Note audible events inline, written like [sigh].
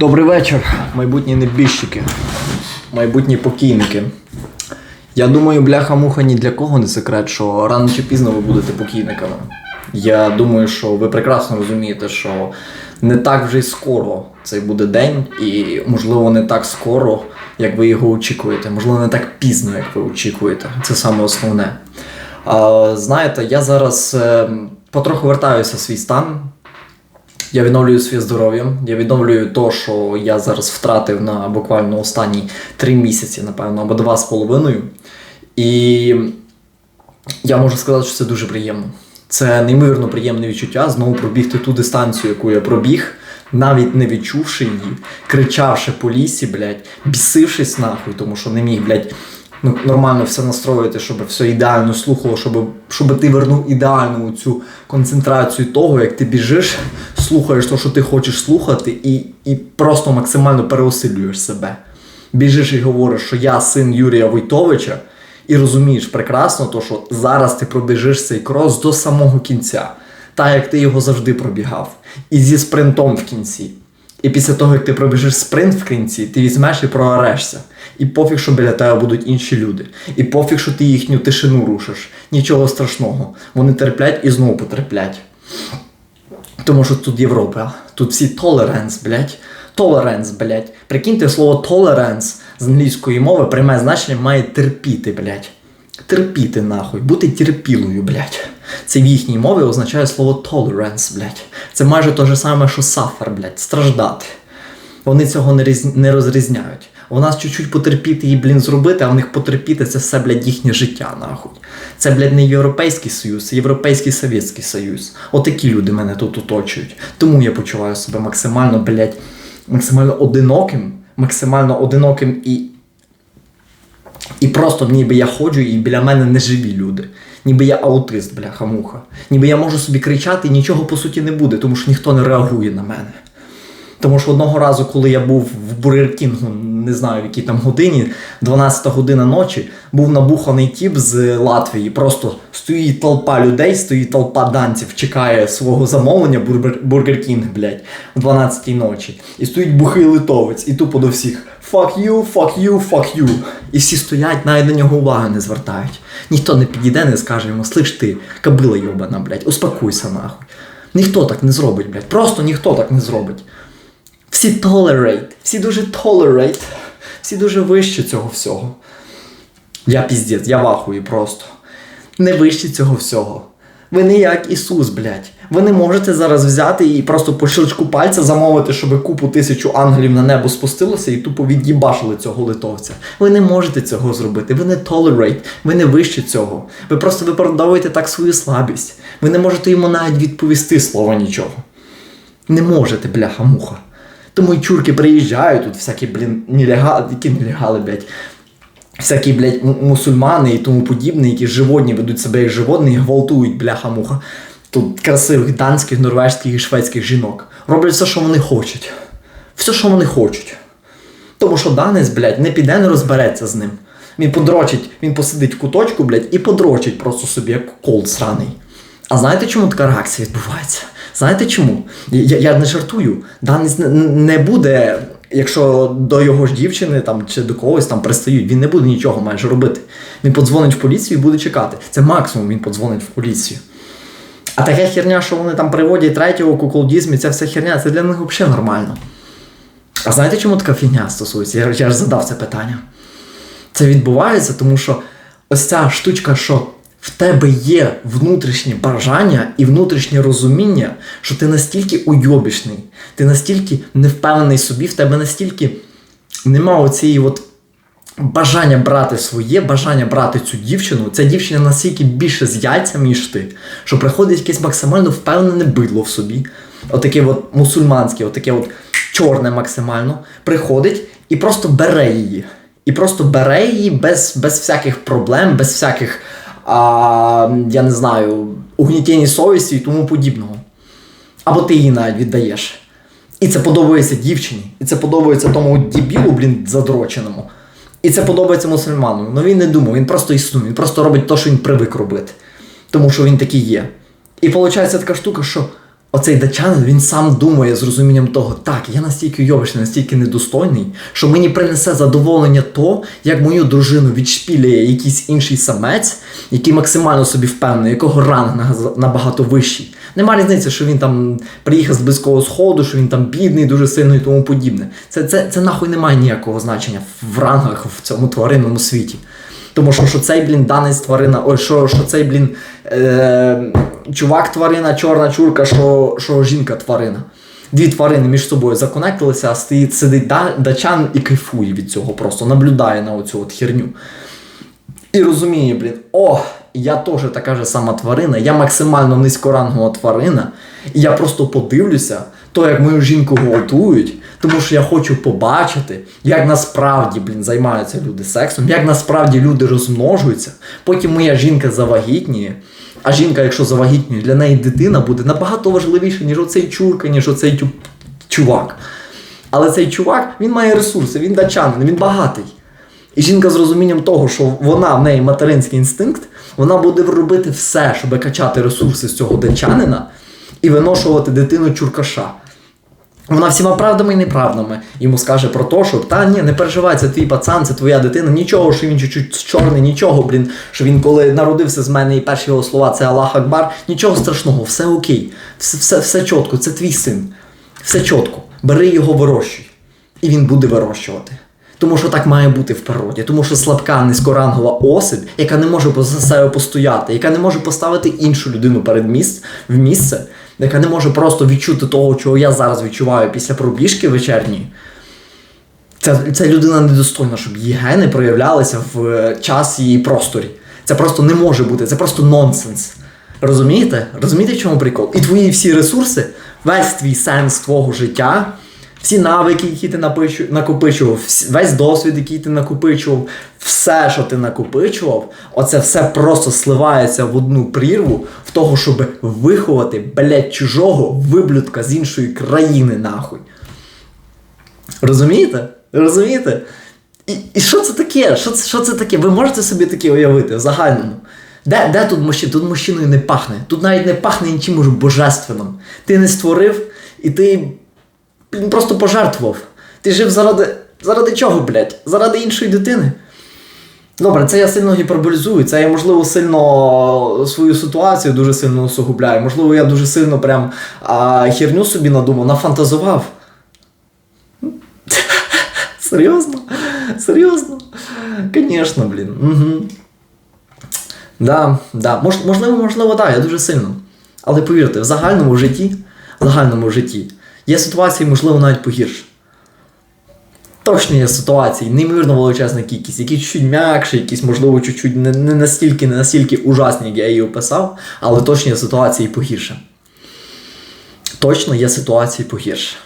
Добрий вечір, майбутні небіжчики, майбутні покійники. Я думаю, бляха-муха ні для кого не секрет, що рано чи пізно ви будете покійниками. Я думаю, що ви прекрасно розумієте, що не так вже й скоро цей буде день, і можливо не так скоро, як ви його очікуєте. Можливо, не так пізно, як ви очікуєте. Це саме основне. А, знаєте, я зараз е, потроху вертаюся в свій стан. Я відновлюю своє здоров'я. Я відновлюю те, що я зараз втратив на буквально останні три місяці, напевно, або два з половиною. І я можу сказати, що це дуже приємно. Це неймовірно приємне відчуття знову пробігти ту дистанцію, яку я пробіг, навіть не відчувши її, кричавши по лісі, блядь, бісившись нахуй, тому що не міг, блядь, ну, нормально все настроїти, щоб все ідеально слухало, щоб, щоб ти вернув ідеальну цю концентрацію того, як ти біжиш, слухаєш те, що ти хочеш слухати, і, і просто максимально переосилюєш себе. Біжиш і говориш, що я син Юрія Войтовича, і розумієш прекрасно, то, що зараз ти пробіжиш цей крос до самого кінця, так як ти його завжди пробігав, і зі спринтом в кінці. І після того, як ти пробіжиш спринт в кінці, ти візьмеш і проорешся. І пофіг, що біля тебе будуть інші люди. І пофіг, що ти їхню тишину рушиш. Нічого страшного. Вони терплять і знову потерплять. Тому що тут Європа, тут всі толеранс, блядь. Толеранс, блядь. Прикиньте, слово толеранс з англійської мови пряме значення має терпіти, блядь. Терпіти нахуй, бути терпілою, блядь. Це в їхній мові означає слово tolerance, блядь. Це майже те ж саме, що suffer, блядь, страждати. Вони цього не, різ... не розрізняють. У нас чуть-чуть потерпіти і, блін, зробити, а в них потерпіти це все, блядь, їхнє життя, нахуй. Це, блядь, не Європейський Союз, це Європейський Совєтський Союз. Отакі люди мене тут оточують. Тому я почуваю себе максимально, блядь, максимально одиноким, максимально одиноким і. І просто ніби я ходжу, і біля мене не живі люди. Ніби я аутист, бляха-муха. Ніби я можу собі кричати, і нічого по суті не буде, тому що ніхто не реагує на мене. Тому що одного разу, коли я був в Бургер Кінгу, не знаю в якій там годині, 12 година ночі, був набуханий тіп з Латвії. Просто стоїть толпа людей, стоїть толпа данців, чекає свого замовлення Бургер, Кінг, блядь, в 12 ночі. І стоїть бухий литовець, і тупо до всіх fuck you, fuck you, fuck you. І всі стоять, навіть на нього уваги не звертають. Ніхто не підійде, не скаже йому, слиш ти, кабила йобана, блядь, успокойся нахуй. Ніхто так не зробить, блядь. Просто ніхто так не зробить. Всі tolerate, всі дуже tolerate, всі дуже вище цього всього. Я піздець, я вахую просто. Не вище цього всього. Ви не як Ісус, блядь. Ви не можете зараз взяти і просто по щелчку пальця замовити, щоб купу тисячу ангелів на небо спустилося і тупо від'їбашили цього литовця. Ви не можете цього зробити. Ви не tolerate, ви не вище цього. Ви просто виправдовуєте так свою слабість. Ви не можете йому навіть відповісти слова нічого. Не можете, бляха-муха. Тому і чурки приїжджають, тут всякі, блін, нелегали, які нелегали, блядь. Всякі, блядь, мусульмани і тому подібне, які животні ведуть себе як животні і гвалтують, бляха-муха. Тут красивих данських, норвежських і шведських жінок. Роблять все, що вони хочуть. Все, що вони хочуть. Тому що данець, блядь, не піде, не розбереться з ним. Він подрочить, він посидить в куточку, блядь, і подрочить просто собі, як кол сраний. А знаєте, чому така реакція відбувається? Знаєте чому? Я, я не жартую. Данець не, буде, якщо до його ж дівчини там, чи до когось там пристають, він не буде нічого майже робити. Він подзвонить в поліцію і буде чекати. Це максимум він подзвонить в поліцію. А така херня, що вони там приводять третього куколдізм ця вся херня, це для них взагалі нормально. А знаєте, чому така фігня стосується? Я, я ж задав це питання. Це відбувається, тому що ось ця штучка, що в тебе є внутрішнє бажання і внутрішнє розуміння, що ти настільки уйобішний, ти настільки невпевнений собі, в тебе настільки нема оцієї от бажання брати своє, бажання брати цю дівчину. Ця дівчина настільки більше з яйцями, ніж ти, що приходить якесь максимально впевнене бидло в собі. Отаке от мусульманське, отаке от чорне максимально, приходить і просто бере її. І просто бере її без, без всяких проблем, без всяких, а, я не знаю, угнітєння совісті і тому подібного. Або ти її навіть віддаєш. І це подобається дівчині, і це подобається тому дібілу, блін, задроченому. І це подобається мусульману. Ну він не думав, він просто існує, він просто робить те, що він привик робити. Тому що він такий є. І виходить така штука, що оцей датчанин, він сам думає з розумінням того, так, я настільки йовишний, настільки недостойний, що мені принесе задоволення то, як мою дружину відшпіляє якийсь інший самець, який максимально собі впевнений, якого ранг набагато вищий. Нема різниці, що він там приїхав з близького сходу, що він там бідний, дуже сильний і тому подібне. Це, це, це нахуй не має ніякого значення в рангах в цьому тваринному світі. Тому що, що цей, блін, данець тварина, ой, що, що цей, блін, е, чувак тварина, чорна чурка, що, що жінка тварина. Дві тварини між собою законектилися, а стоїть, сидить да, дачан і кайфує від цього, просто наблюдає на оцю от херню. І розуміє, блін, о, я теж така ж сама тварина, я максимально низькорангова тварина, і я просто подивлюся, то як мою жінку готують, тому що я хочу побачити, як насправді, блін, займаються люди сексом, як насправді люди розмножуються. Потім моя жінка завагітніє. А жінка, якщо завагітніє, для неї дитина буде набагато важливіше, ніж оцей чурка, ніж оцей тю- чувак. Але цей чувак, він має ресурси, він дачанин, він багатий. І жінка з розумінням того, що вона в неї материнський інстинкт, вона буде робити все, щоб качати ресурси з цього датчанина і виношувати дитину чуркаша. Вона всіма правдами і неправдами йому скаже про те, що та ні, не переживай, це твій пацан, це твоя дитина, нічого, що він чуть-чуть чорний, нічого, блін, що він коли народився з мене і перші його слова це Аллах Акбар, нічого страшного, все окей, все, все, все чітко, це твій син. Все чітко. Бери його вирощуй. І він буде вирощувати. Тому що так має бути в природі, тому що слабка низькорангова особь, яка не може за себе постояти, яка не може поставити іншу людину перед місць в місце, яка не може просто відчути того, чого я зараз відчуваю після пробіжки вечірньої. Ця, ця людина недостойна, щоб її гени проявлялися в час її просторі. Це просто не може бути, це просто нонсенс. Розумієте? Розумієте, в чому прикол? І твої всі ресурси, весь твій сенс твого життя, всі навики, які ти накопичував, весь досвід, який ти накопичував, все, що ти накопичував, оце все просто сливається в одну прірву в того, щоб виховати, блядь, чужого виблюдка з іншої країни, нахуй. Розумієте? Розумієте? І, і що це таке? Що це, що це таке? Ви можете собі таке уявити в загальному? Де, де тут мужчина? Тут мужчиною не пахне. Тут навіть не пахне нічим божественним. Ти не створив, і ти блін, просто пожертвував. Ти жив заради. Заради чого, блядь? Заради іншої дитини. Добре, це я сильно гіперболізую, це я, можливо, сильно свою ситуацію дуже сильно усугубляю. Можливо, я дуже сильно прям а, херню собі надумав, нафантазував. [laughs] Серйозно? Серйозно? Звісно, блін. Угу. Да, да. Мож, можливо, можливо, так, я дуже сильно. Але повірте, в загальному житті, в загальному житті є ситуації, можливо, навіть погірше. Точно є ситуації, неймовірно величезна кількість, які чуть м'якші, якісь, можливо, чуть-чуть не, не настільки, не настільки ужасні, як я її описав, але точно є ситуації погірше. Точно є ситуації погірше.